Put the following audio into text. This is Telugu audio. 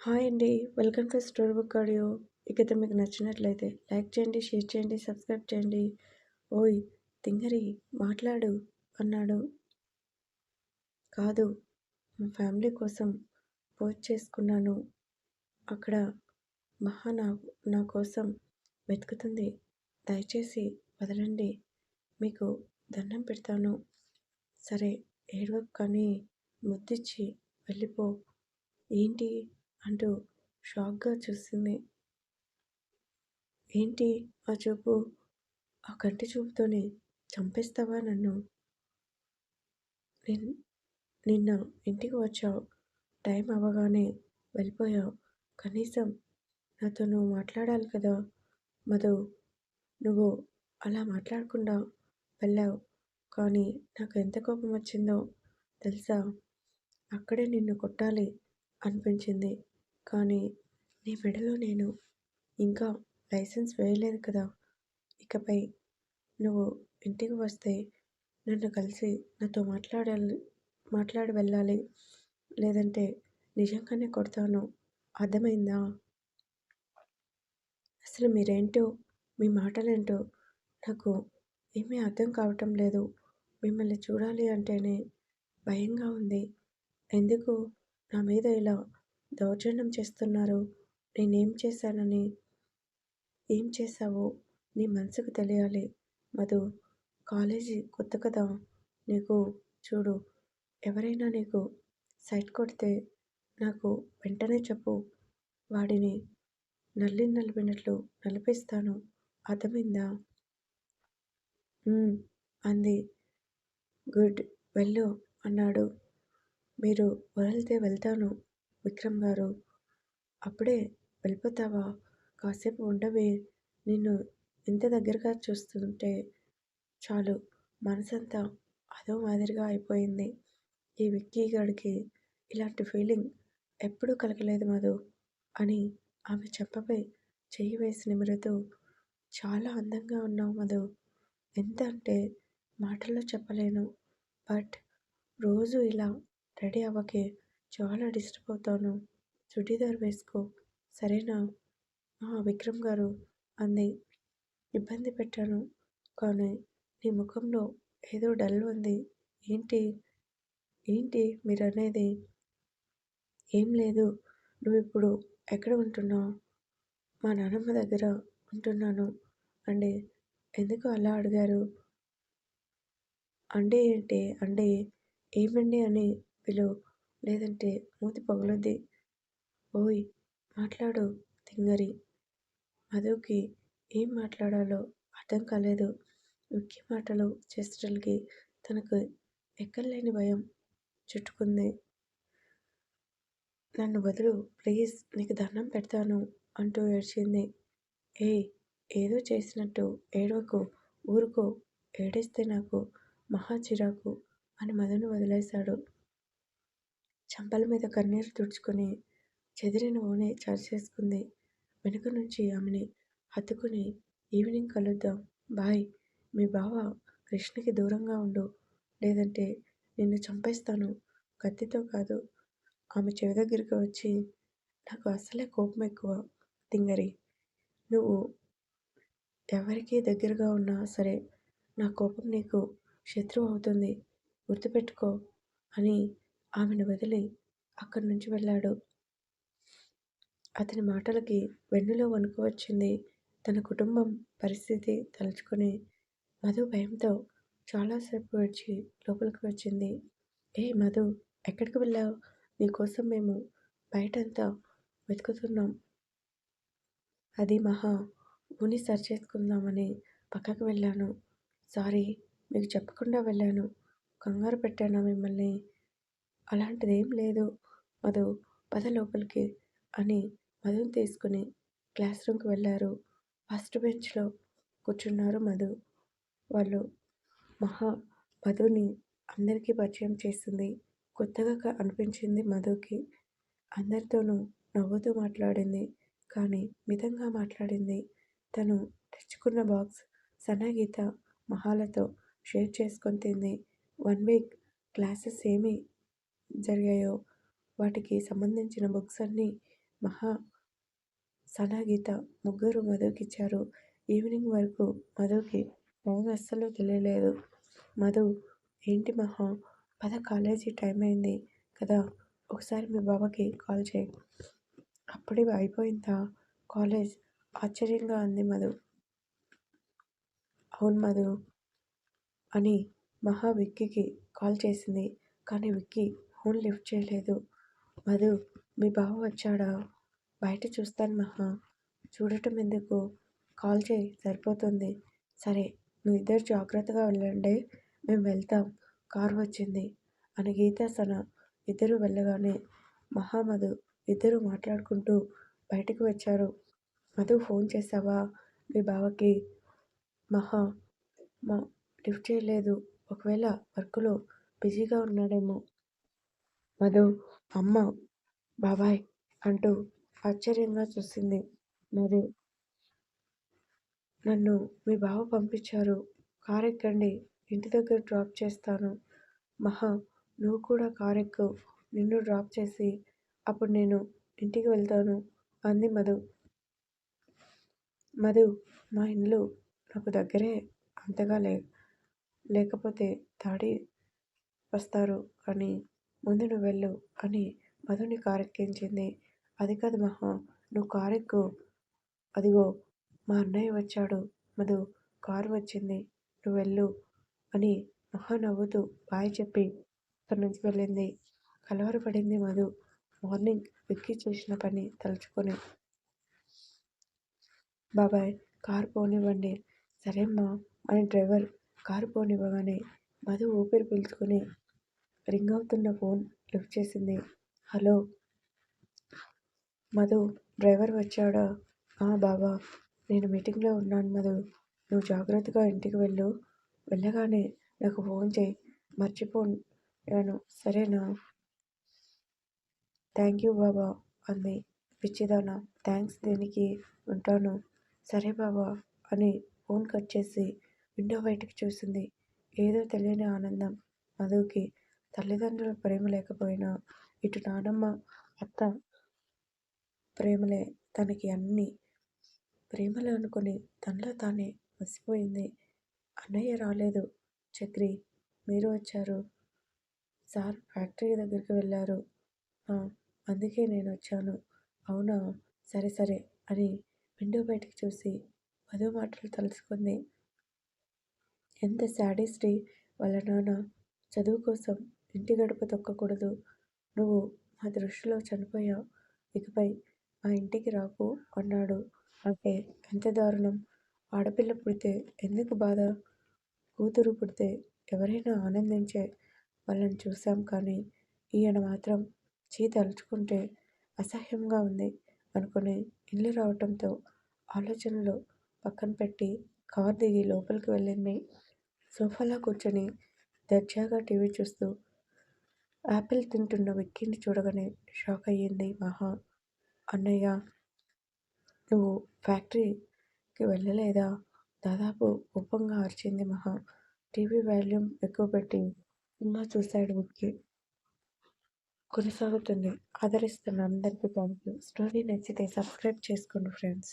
హాయ్ అండి. Welcome to story book audio. ఇకైతే మీకు నచ్చినట్లయితే లైక్ చేయండి షేర్ చేయండి సబ్స్క్రైబ్ చేయండి. ఓయ్ తింగరి మాట్లాడు అన్నాడు. కాదు మా ఫ్యామిలీ కోసం పోస్ట్ చేసుకున్నాను. అక్కడ మహా నా నా కోసం వెతుకుతుంది. దయచేసి వదలండి. మీకు దండం పెడతాను. సరే ఏడవకు కానీ ముద్దిచ్చి వెళ్ళిపో. ఏంటి? అంటూ షాక్గా చూసింది. ఏంటి ఆ చూపు? ఆ కంటి చూపుతోనే చంపేస్తావా నన్ను? నిన్న ఇంటికి వచ్చావు. టైం అవ్వగానే వెళ్ళిపోయావు. కనీసం నాతో నువ్వు మాట్లాడాలి కదా మధు. నువ్వు అలా మాట్లాడకుండా వెళ్ళావు. కానీ నాకు ఎంత కోపం వచ్చిందో తెలుసా? అక్కడే నిన్ను కొట్టాలి అనిపించింది. కానీ నీ మెడలో నేను ఇంకా లైసెన్స్ వేయలేదు కదా. ఇకపై నువ్వు ఇంటికి వస్తే నన్ను కలిసి నాతో మాట్లాడాలి మాట్లాడి వెళ్ళాలి. లేదంటే నిజంగానే కొడతాను. అర్థమైందా? అసలు మీరేంటో మీ మాటలేంటో నాకు ఏమీ అర్థం కావటం లేదు. మిమ్మల్ని చూడాలి అంటేనే భయంగా ఉంది. ఎందుకు? నా మీద ఇలా దౌర్జన్యం చేస్తున్నారు. నేనేం చేశానని? ఏం చేశావో నీ మనసుకు తెలియాలి. మధు కాలేజీ కొత్త కదా? నీకు చూడు ఎవరైనా నీకు సైట్ కొడితే నాకు వెంటనే చెప్పు. వాడిని నల్లి నలిపినట్లు నలిపిస్తాను. అర్థమైందా? అంది. గుడ్ వెళ్ళు అన్నాడు. మీరు వదిలితే వెళ్తాను. విక్రమ్ గారు అప్పుడే వెళ్ళిపోతావా? కాసేపు ఉండవే. నిన్ను ఇంత దగ్గరగా చూస్తుంటే చాలు. మనసంతా అదో మాదిరిగా అయిపోయింది. ఈ విక్కీ గడికి ఇలాంటి ఫీలింగ్ ఎప్పుడూ కలగలేదు మధు అని ఆమె చెప్పపై చెయ్యి వేసి నిమురుతూ చాలా అందంగా ఉన్నావు మధు. ఎంత అంటే మాటల్లో చెప్పలేను. బట్ రోజు ఇలా రెడీ అవ్వకే చాలా డిస్టర్బ్ అవుతాను. చుడీదార్ వేసుకో. సరేనా? విక్రమ్ గారు అంది. ఇబ్బంది పెట్టాను. కానీ నీ ముఖంలో ఏదో డల్ ఉంది. ఏంటి? ఏంటి మీరు అనేది ఏం లేదు. నువ్వు ఇప్పుడు ఎక్కడ ఉంటున్నావు? మా నాన్నమ్మ దగ్గర ఉంటున్నాను. అండి. ఎందుకు అలా అడిగారు? అండి ఏంటి? అండి. ఏమండి అని పిలువు లేదంటే మూతి పగులుద్ది. ఓయ్ మాట్లాడు తింగరి మధుకి ఏం మాట్లాడాలో అర్థం కాలేదు. ముఖ్య మాటలు చేసేటలకి తనకు ఎక్కర్లేని భయం చుట్టుకుంది. నన్ను వదులు ప్లీజ్ నీకు దండం పెడతాను అంటూ ఏడ్చింది. ఏ ఏదో చేసినట్టు ఏడవకు ఊరుకో ఏడిస్తే నాకు మహా చిరాకు అని మధును వదిలేశాడు. చంపల మీద కన్నీరు తుడుచుకొని చెదిరిన ఓనే చేసుకుంది. వెనుక నుంచి ఆమెని హత్తుకుని ఈవినింగ్ కలుద్దాం. బాయ్. మీ బావ కృష్ణకి దూరంగా ఉండు. లేదంటే నిన్ను చంపేస్తాను. కత్తితో కాదు ఆమె చెవి దగ్గరికి వచ్చి నాకు అసలే కోపం ఎక్కువ తింగరి నువ్వు ఎవరికి దగ్గరగా ఉన్నా సరే నా కోపం నీకు శత్రువు అవుతుంది. గుర్తుపెట్టుకో అని ఆమెను వదిలి అక్కడి నుంచి వెళ్ళాడు. అతని మాటలకి వెన్నులో వణుకు వచ్చింది. తన కుటుంబం పరిస్థితి తలుచుకుని మధు భయంతో చాలాసేపు వచ్చి లోపలికి వచ్చింది. ఏ మధు ఎక్కడికి వెళ్ళావు? నీకోసం మేము బయటంతా వెతుకుతున్నాం. అది మహా ఊని సరి చేసుకుందామని పక్కకు వెళ్ళాను. సారీ మీకు చెప్పకుండా వెళ్ళాను. కంగారు పెట్టాను మిమ్మల్ని? అలాంటిది ఏం లేదు. మధు పద లోపలికి అని మధుని తీసుకుని క్లాస్ రూమ్కి వెళ్ళారు. ఫస్ట్ బెంచ్లో కూర్చున్నారు మధు. వాళ్ళు మహా మధుని అందరికీ పరిచయం చేసింది. కొత్తగా అనిపించింది మధుకి. అందరితోనూ నవ్వుతూ మాట్లాడింది. కానీ మితంగా మాట్లాడింది. తను తెచ్చుకున్న బాక్స్ సన్నగీత మహాలతో షేర్ చేసుకొని తింది. వన్ వీక్ క్లాసెస్ ఏమి జరిగాయో వాటికి సంబంధించిన బుక్స్ అన్నీ మహా సనాగీత ముగ్గురు మధుకి ఇచ్చారు. ఈవినింగ్ వరకు మధుకి టైం అస్సలు తెలియలేదు. మధు ఏంటి మహా పద కాలేజీ టైం అయింది కదా ఒకసారి మీ బాబాకి కాల్ చేయి. అప్పుడే అయిపోయిందా? కాలేజ్ ఆశ్చర్యంగా అంది మధు. అవును మధు అని మహా విక్కీకి కాల్ చేసింది. కానీ విక్కీ ఫోన్ లిఫ్ట్ చేయలేదు. మధు మీ బావ వచ్చాడా? బయట చూస్తాను మహా. చూడటం ఎందుకు? కాల్ చేయి సరిపోతుంది. సరే నువ్వు ఇద్దరు జాగ్రత్తగా వెళ్ళండి. మేము వెళ్తాం. కారు వచ్చింది. అని గీతా సన ఇద్దరు వెళ్ళగానే మహామధు ఇద్దరు మాట్లాడుకుంటూ బయటకు వచ్చారు. మధు ఫోన్ చేసావా మీ బావకి? మహా మా లిఫ్ట్ చేయలేదు. ఒకవేళ వర్క్లో బిజీగా ఉన్నాడేమో. మధు అమ్మ బాబాయ్ అంటూ ఆశ్చర్యంగా చూసింది. మధు నన్ను మీ బావ పంపించారు. కార్ ఎక్కండి. ఇంటి దగ్గర డ్రాప్ చేస్తాను. మహా నువ్వు కూడా కార్ ఎక్కు. నిన్ను డ్రాప్ చేసి అప్పుడు నేను ఇంటికి వెళ్తాను అంది మధు. మధు మా ఇల్లు నాకు దగ్గరే అంతగా లే లేకపోతే తాడి వస్తారు. కానీ ముందు నువ్వు వెళ్ళు అని మధుని కారెక్కించింది. అది కాదు మహా నువ్వు కారెక్కు. అదిగో మా అన్నయ్య వచ్చాడు. మధు కారు వచ్చింది. నువ్వు వెళ్ళు అని మహా నవ్వుతూ బాయ్ చెప్పి అక్కడి నుంచి వెళ్ళింది. కలవరపడింది మధు. మార్నింగ్ విక్కీ చేసిన పని తలుచుకొని. బాబాయ్ కారు పోనివ్వండి. సరేమ్మా అని డ్రైవర్ కారు పోనివ్వగానే మధు ఊపిరి పీల్చుకుని రింగ్ అవుతున్న ఫోన్ లిఫ్ట్ చేసింది. హలో? మధు డ్రైవర్ వచ్చాడా? బాబా నేను మీటింగ్లో ఉన్నాను మధు. నువ్వు జాగ్రత్తగా ఇంటికి వెళ్ళు. వెళ్ళగానే నాకు ఫోన్ చేయి. మర్చిపోయాను. సరేనా? థ్యాంక్ యూ బాబా అంది. పిచ్చిదానా. థ్యాంక్స్ దేనికి? ఉంటాను. సరే బాబా అని ఫోన్ కట్ చేసి విండో బయటకు చూసింది. ఏదో తెలియని ఆనందం మధుకి. తల్లిదండ్రుల ప్రేమ లేకపోయినా ఇటు నానమ్మ అత్త ప్రేమలే తనకి అన్నీ. ప్రేమలు అనుకుని తనలో తానే మసిపోయింది. అన్నయ్య రాలేదు. చక్రి మీరు వచ్చారు. సార్ ఫ్యాక్టరీ దగ్గరికి వెళ్ళారు. అందుకే నేను వచ్చాను. అవునా? సరే సరే అని విండో బయటికి చూసి మధు మాటలు తలుసుకుంది ఎంత శాడిస్టి వాళ్ళ నాన్న. చదువు కోసం ఇంటి గడప తొక్కకూడదు. నువ్వు మా దృష్టిలో చనిపోయావు. ఇకపై మా ఇంటికి రాకు అన్నాడు. అంటే ఎంత దారుణం. ఆడపిల్ల పుడితే ఎందుకు బాధ? కూతురు పుడితే ఎవరైనా ఆనందించే వాళ్ళని చూసాం కానీ ఈయన మాత్రం చీ తలుచుకుంటే అసహ్యంగా ఉంది అనుకుని ఇల్లు రావటంతో ఆలోచనలు పక్కన పెట్టి కార్ దిగి లోపలికి వెళ్ళింది. సోఫాలో కూర్చొని దర్జాగా టీవీ చూస్తూ యాపిల్ తింటున్న విక్కీని చూడగానే షాక్ అయ్యింది. మహా అన్నయ్య నువ్వు ఫ్యాక్టరీకి వెళ్ళలేదా? దాదాపు కోపంగా అరిచింది మహా. టీవీ వాల్యూమ్ ఎక్కువ పెట్టి సినిమా చూశాడు విక్కీ కొనసాగుతుంది. ఆదరిస్తున్న అందరికీ థ్యాంక్ యూ స్టోరీ నచ్చితే సబ్స్క్రైబ్ చేసుకోండి ఫ్రెండ్స్.